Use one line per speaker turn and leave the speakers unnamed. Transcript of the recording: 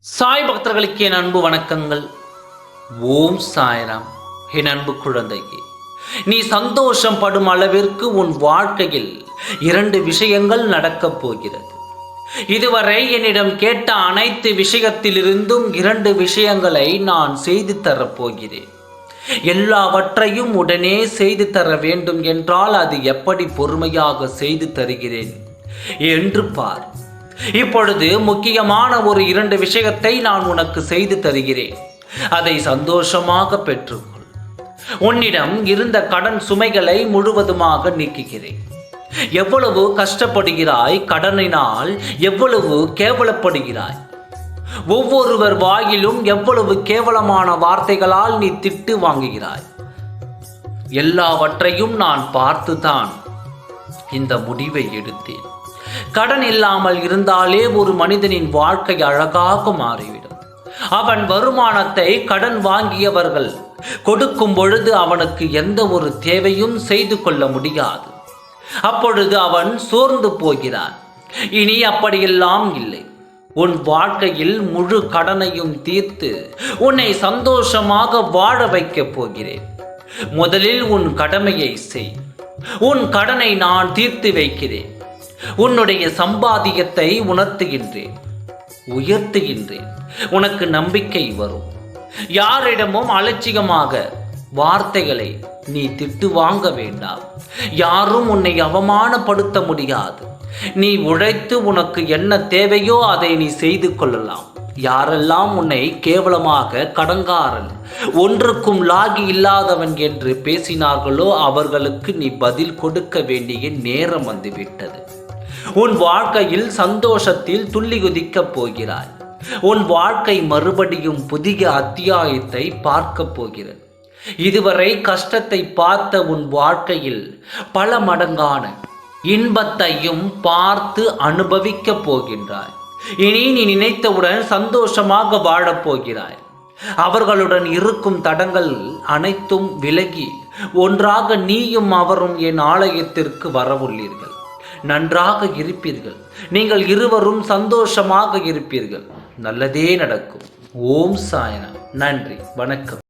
சாய் பக்தர்களுக்கு என் அன்பு வணக்கங்கள். ஓம் சாய்ராம். என் அன்பு குழந்தைக்கு நீ சந்தோஷம் படும் அளவிற்கு உன் வாழ்க்கையில் இரண்டு விஷயங்கள் நடக்கப் போகிறது. இதுவரை என்னிடம் கேட்ட அனைத்து விஷயத்திலிருந்தும் இரண்டு விஷயங்களை நான் செய்து தரப்போகிறேன் எல்லாவற்றையும் உடனே செய்து தர வேண்டும் என்றால் அது எப்படி பொறுமையாக செய்து தருகிறேன்? என்று பார். இப்பொழுது முக்கியமான ஒரு இரண்டு விஷயத்தை நான் உனக்கு செய்து தருகிறேன். அதை சந்தோஷமாக பெற்றுக்கொள். உன்னிடம் இருந்த கடன் சுமைகளை முழுவதுமாக நீக்குகிறேன். எவ்வளவு கஷ்டப்படுகிறாய் கடனினால் எவ்வளவு கேவலப்படுகிறாய்? ஒவ்வொருவர் வாயிலும் எவ்வளவு கேவலமான வார்த்தைகளால் நீ திட்டு வாங்குகிறாய்? எல்லாவற்றையும் நான் பார்த்துதான் இந்த முடிவை எடுத்தேன். கடன் இல்லாமல் இருந்தாலே ஒரு மனிதனின் வாழ்க்கை அழகாக மாறிவிடும். அவன் வருமானத்தை கடன் வாங்கியவர்கள் கொடுக்கும் பொழுது அவனுக்கு எந்த ஒரு தேவையும் செய்து கொள்ள முடியாது. அப்பொழுது அவன் சோர்ந்து போகிறான். இனி அப்படியெல்லாம் இல்லை. உன் வாழ்க்கையில் முழு கடனையும் தீர்த்து உன்னை சந்தோஷமாக வாழ வைக்கப் போகிறேன். முதலில் உன் கடமையை செய். உன் கடனை நான் தீர்த்து வைக்கிறேன். உன்னுடைய சம்பாதியத்தை உணர்த்துகின்றேன் உயர்த்துகின்றேன். உனக்கு நம்பிக்கை வரும். யாரிடமும் அலட்சியமாக வார்த்தைகளை நீ திட்டு வாங்க வேண்டாம். யாரும் உன்னை அவமானப்படுத்த முடியாது. நீ உழைத்து உனக்கு என்ன தேவையோ அதை நீ செய்து கொள்ளலாம். யாரெல்லாம் உன்னை கேவலமாக கடங்காரன் ஒன்றுக்கும் லாகி இல்லாதவன் என்று பேசினார்களோ அவர்களுக்கு நீ பதில் கொடுக்க வேண்டிய நேரம் வந்துவிட்டது. உன் வாழ்க்கையில் சந்தோஷத்தில் துள்ளி குதிக்கப் போகிறாய். உன் வாழ்க்கை மறுபடியும் புதிய அத்தியாயத்தை பார்க்கப் போகிறது. இதுவரை கஷ்டத்தை பார்த்த உன் வாழ்க்கையில் பல மடங்கான இன்பத்தையும் பார்த்து அனுபவிக்கப் போகின்றாய். இனி நீ நினைத்தவுடன் சந்தோஷமாக வாழப்போகிறாய் அவர்களுடன் இருக்கும் தடங்கள் அனைத்தும் விலகி ஒன்றாக நீயும் அவரும் என் ஆலயத்திற்கு வரவுள்ளீர்கள். நன்றாக இருப்பீர்கள். நீங்கள் இருவரும் சந்தோஷமாக இருப்பீர்கள். நல்லதே நடக்கும். ஓம் சாயனா. நன்றி. வணக்கம்.